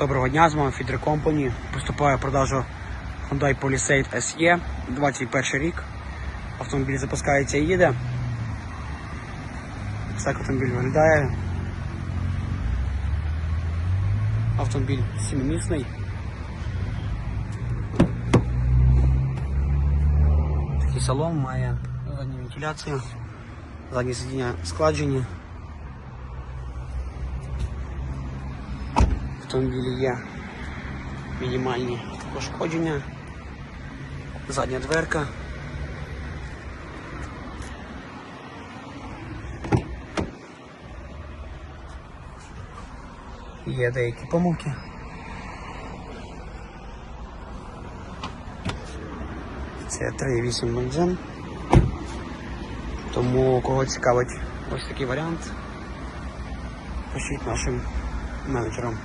Доброго дня, з вами Фідер Company. Поступає в продажу Hyundai Palisade SE 21 рік. Автомобіль запускається і їде. Ось Так автомобіль виглядає. Автомобіль сімимісний. Такий салон має задню вентиляцію, задні сидіння складжені. Автомобілі є мінімальні пошкодження, задня дверка. Є деякі помилки. Це 3.8 бензин. Тому кого цікавить ось такий варіант, пишіть нашим менеджерам.